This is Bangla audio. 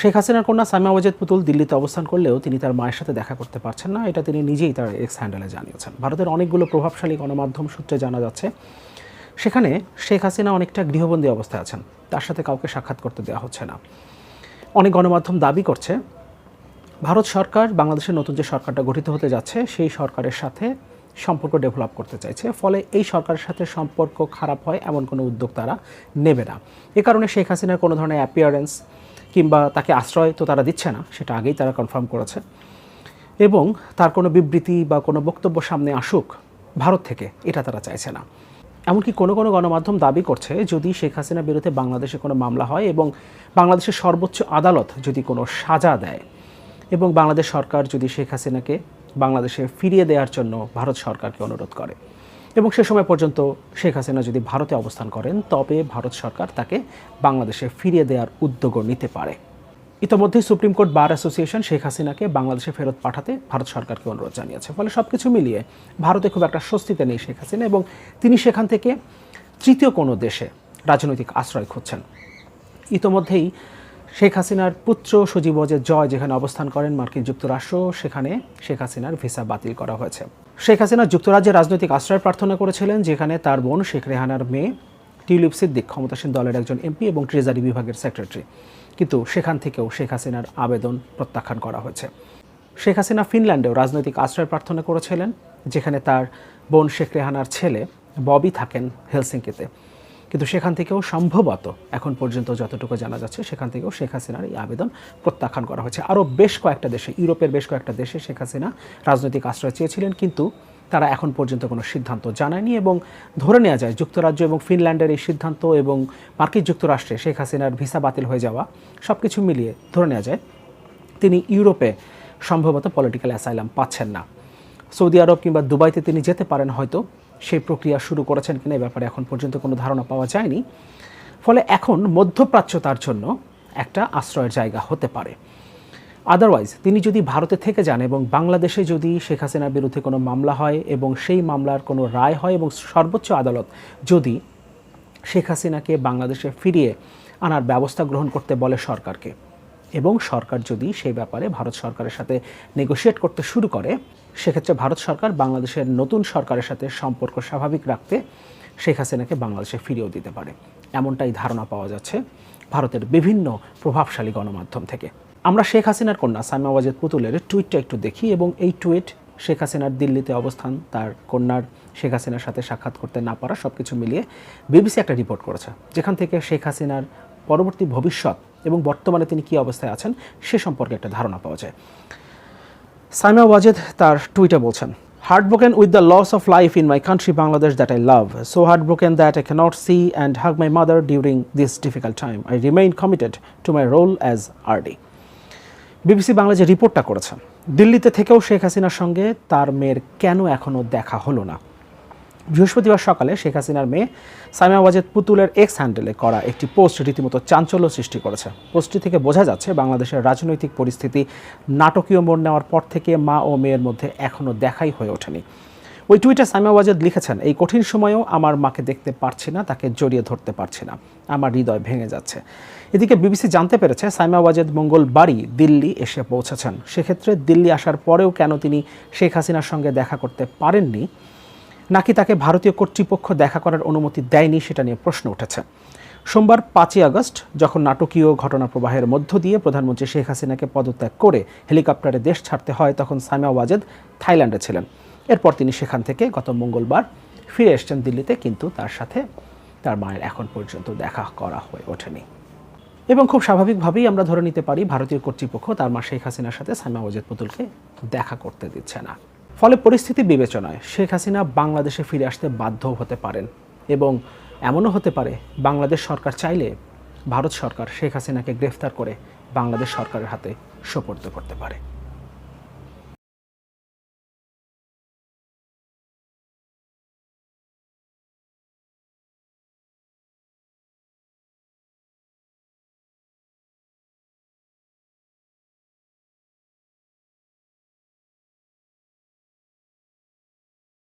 শেখ হাসিনার কন্যা সামিয়া ওয়াজেদ পুতুল দিল্লিতে অবস্থান করলেও তিনি তার মায়ের সাথে দেখা করতে পারছেন না। এটা তিনি নিজেই তার এক্স হ্যান্ডেলে জানিয়েছেন। ভারতের অনেকগুলো প্রভাবশালী গণমাধ্যম সূত্রে জানা যাচ্ছে, সেখানে শেখ হাসিনা অনেকটা গৃহবন্দী অবস্থায় আছেন। তার সাথে কাউকে সাক্ষাৎ করতে দেওয়া হচ্ছে না। অনেক গণমাধ্যম দাবি করছে, ভারত সরকার বাংলাদেশের নতুন যে সরকারটা গঠিত হতে যাচ্ছে, সেই সরকারের সাথে সম্পর্ক ডেভেলপ করতে চাইছে। ফলে এই সরকারের সাথে সম্পর্ক খারাপ হয় এমন কোনো উদ্যোগ তারা নেবে না। এ কারণে শেখ হাসিনার কোনো ধরনের অ্যাপিয়ারেন্স কিংবা তাকে আশ্রয় তো তারা দিচ্ছে না, সেটা আগেই তারা কনফার্ম করেছে। এবং তার কোনো বিবৃতি বা কোনো বক্তব্য সামনে আসুক, ভারত থেকে এটা তারা চাইছে না। এমনকি কোনো কোনো গণমাধ্যম দাবি করছে, যদি শেখ হাসিনার বিরুদ্ধে বাংলাদেশে কোনো মামলা হয় এবং বাংলাদেশের সর্বোচ্চ আদালত যদি কোনো সাজা দেয় এবং বাংলাদেশ সরকার যদি শেখ হাসিনাকে বাংলাদেশে ফিরিয়ে দেওয়ার জন্য ভারত সরকারকে অনুরোধ করে। এবং সে সময় পর্যন্ত শেখ হাসিনা যদি ভারতে অবস্থান করেন, তবে ভারত সরকার তাকে বাংলাদেশে ফিরিয়ে দেওয়ার উদ্যোগও নিতে পারে। ইতোমধ্যেই supreme court bar association Sheikh হাসিনাকে বাংলাদেশে ফেরত পাঠাতে ভারত সরকারকে অনুরোধ জানিয়েছে। ফলে সব কিছু মিলিয়ে ভারতে খুব একটা স্বস্তিতে নেই শেখ হাসিনা এবং তিনি সেখান থেকে তৃতীয় কোনো দেশে রাজনৈতিক আশ্রয় খুঁজছেন। ইতোমধ্যেই শেখ হাসিনার পুত্র সজীব ওয়াজেদ জয় যেখানে অবস্থান করেন মার্কিন যুক্তরাষ্ট্র, সেখানে শেখ হাসিনার ভিসা বাতিল করা হয়েছে। শেখ হাসিনা যুক্তরাজ্যে রাজনৈতিক আশ্রয় প্রার্থনা করেছিলেন, যেখানে তার বোন শেখ রেহানার মেয়ে টিউলিপ সিদ্দিক ক্ষমতাসীন দলের একজন এমপি এবং ট্রেজারি বিভাগের সেক্রেটারি। কিন্তু সেখান থেকেও শেখ হাসিনার আবেদন প্রত্যাখ্যান করা হয়েছে। শেখ হাসিনা ফিনল্যান্ডেও রাজনৈতিক আশ্রয় প্রার্থনা করেছিলেন, যেখানে তার বোন শেখ রেহানার ছেলে ববি থাকেন হেলসিঙ্কিতে। কিন্তু সেখান থেকেও সম্ভবত এখন পর্যন্ত যতটুকু জানা যাচ্ছে, সেখান থেকেও শেখ হাসিনার এই আবেদন প্রত্যাখ্যান করা হয়েছে। আরও বেশ কয়েকটা দেশে, ইউরোপের বেশ কয়েকটা দেশে শেখ হাসিনা রাজনৈতিক আশ্রয় চেয়েছিলেন, কিন্তু তারা এখন পর্যন্ত কোনো সিদ্ধান্ত জানায়নি এবং ধরে নেওয়া যায় যুক্তরাজ্য এবং ফিনল্যান্ডের এই সিদ্ধান্ত এবং মার্কিন যুক্তরাষ্ট্রে শেখ হাসিনার ভিসা বাতিল হয়ে যাওয়া সব কিছু মিলিয়ে ধরে নেওয়া যায় তিনি ইউরোপে সম্ভবত পলিটিক্যাল অ্যাসাইলাম পাচ্ছেন না। সৌদি আরব কিংবা দুবাইতে তিনি যেতে পারেন হয়তো সেই প্রক্রিয়া শুরু করেছেন কিনা এই ব্যাপারে এখন পর্যন্ত কোনো ধারণা পাওয়া যায়নি। ফলে এখন মধ্যপ্রাচ্য তার জন্য একটা আশ্রয়ের জায়গা হতে পারে। আদারওয়াইজ তিনি যদি ভারতে থেকে যান এবং বাংলাদেশে যদি শেখ হাসিনার বিরুদ্ধে কোনো মামলা হয় এবং সেই মামলার কোনো রায় হয় এবং সর্বোচ্চ আদালত যদি শেখ হাসিনাকে বাংলাদেশে ফিরিয়ে আনার ব্যবস্থা গ্রহণ করতে বলে সরকারকে এবং সরকার যদি সেই ব্যাপারে ভারত সরকারের সাথে নেগোশিয়েট করতে শুরু করে সেক্ষেত্রে ভারত সরকার বাংলাদেশের নতুন সরকারের সাথে সম্পর্ক স্বাভাবিক রাখতে শেখ হাসিনাকে বাংলাদেশে ফিরিয়েও দিতে পারে। এমনটাই ধারণা পাওয়া যাচ্ছে ভারতের বিভিন্ন প্রভাবশালী গণমাধ্যম থেকে। আমরা শেখ হাসিনার কন্যা সাইমা ওয়াজেদ পুতুলের টুইটটা একটু দেখি এবং এই টুইট, শেখ হাসিনার দিল্লিতে অবস্থান, তার কন্যার শেখ হাসিনার সাথে সাক্ষাৎ করতে না পারা সব কিছু মিলিয়ে বিবিসি একটা রিপোর্ট করেছে। যেখান থেকে শেখ হাসিনার পরবর্তী ভবিষ্যৎ এবং বর্তমানে তিনি কী অবস্থায় আছেন সে সম্পর্কে একটা ধারণা পাওয়া যায়। সাইমা ওয়াজেদ তার টুইটে বলছেন heart broken with the loss of life in my country Bangladesh that I love so heart broken that I cannot see and hug my mother during this difficult time I remain committed to my role as RD BBC বাংলাদেশের রিপোর্টটা করেছেন দিল্লিতে থেকেও শেখ হাসিনার সঙ্গে তার মেয়ের কেন এখনও দেখা হলো না? বৃহস্পতিবার সকালে শেখ হাসিনার মেয়ে সাইমা ওয়াজেদ পুতুলের এক্স হ্যান্ডেলে করা একটি পোস্ট রীতিমতো চাঞ্চল্য সৃষ্টি করেছে। পোস্টটি থেকে বোঝা যাচ্ছে বাংলাদেশের রাজনৈতিক পরিস্থিতি নাটকীয় মোড় নেওয়ার পর থেকে মা ও মেয়ের মধ্যে এখনও দেখাই হয়ে ওঠেনি। ওই টুইটে সাইমা ওয়াজেদ লিখেছেন, এই কঠিন সময়েও আমার মাকে দেখতে পারছি না, তাকে জড়িয়ে ধরতে পারছি না। আমার হৃদয় ভেঙে যাচ্ছে। এদিকে বিবিসি জানতে পেরেছে সাইমা ওয়াজেদ মঙ্গলবারই দিল্লি এসে পৌঁছেছেন। সেক্ষেত্রে দিল্লি আসার পরেও কেন তিনি শেখ হাসিনার সঙ্গে দেখা করতে পারেননি? নাকি তাকে ভারতীয় কর্তৃপক্ষ দেখা করার অনুমতি দেয়নি সেটা নিয়ে প্রশ্ন উঠেছে। সোমবার পাঁচই আগস্ট, যখন নাটকীয় ঘটনা প্রবাহের মধ্য দিয়ে প্রধানমন্ত্রী শেখ হাসিনাকে পদত্যাগ করে হেলিকপ্টারে দেশ ছাড়তে হয়, তখন সাইমা ওয়াজেদ থাইল্যান্ডে ছিলেন। এরপর তিনি সেখান থেকে গত মঙ্গলবার ফিরে এসছেন দিল্লিতে, কিন্তু তার সাথে তার মায়ের এখন পর্যন্ত দেখা করা হয়ে ওঠেনি। এবং খুব স্বাভাবিকভাবেই আমরা ধরে নিতে পারি, ভারতীয় কর্তৃপক্ষ তার মা শেখ হাসিনার সাথে সাইমা ওয়াজেদ পুতুলকে দেখা করতে দিচ্ছে না। ফলে পরিস্থিতি বিবেচনায় শেখ হাসিনা বাংলাদেশে ফিরে আসতে বাধ্য হতে পারেন এবং এমনও হতে পারে বাংলাদেশ সরকার চাইলে ভারত সরকার শেখ হাসিনাকে গ্রেফতার করে বাংলাদেশ সরকারের হাতে সোপর্দ করতে পারে।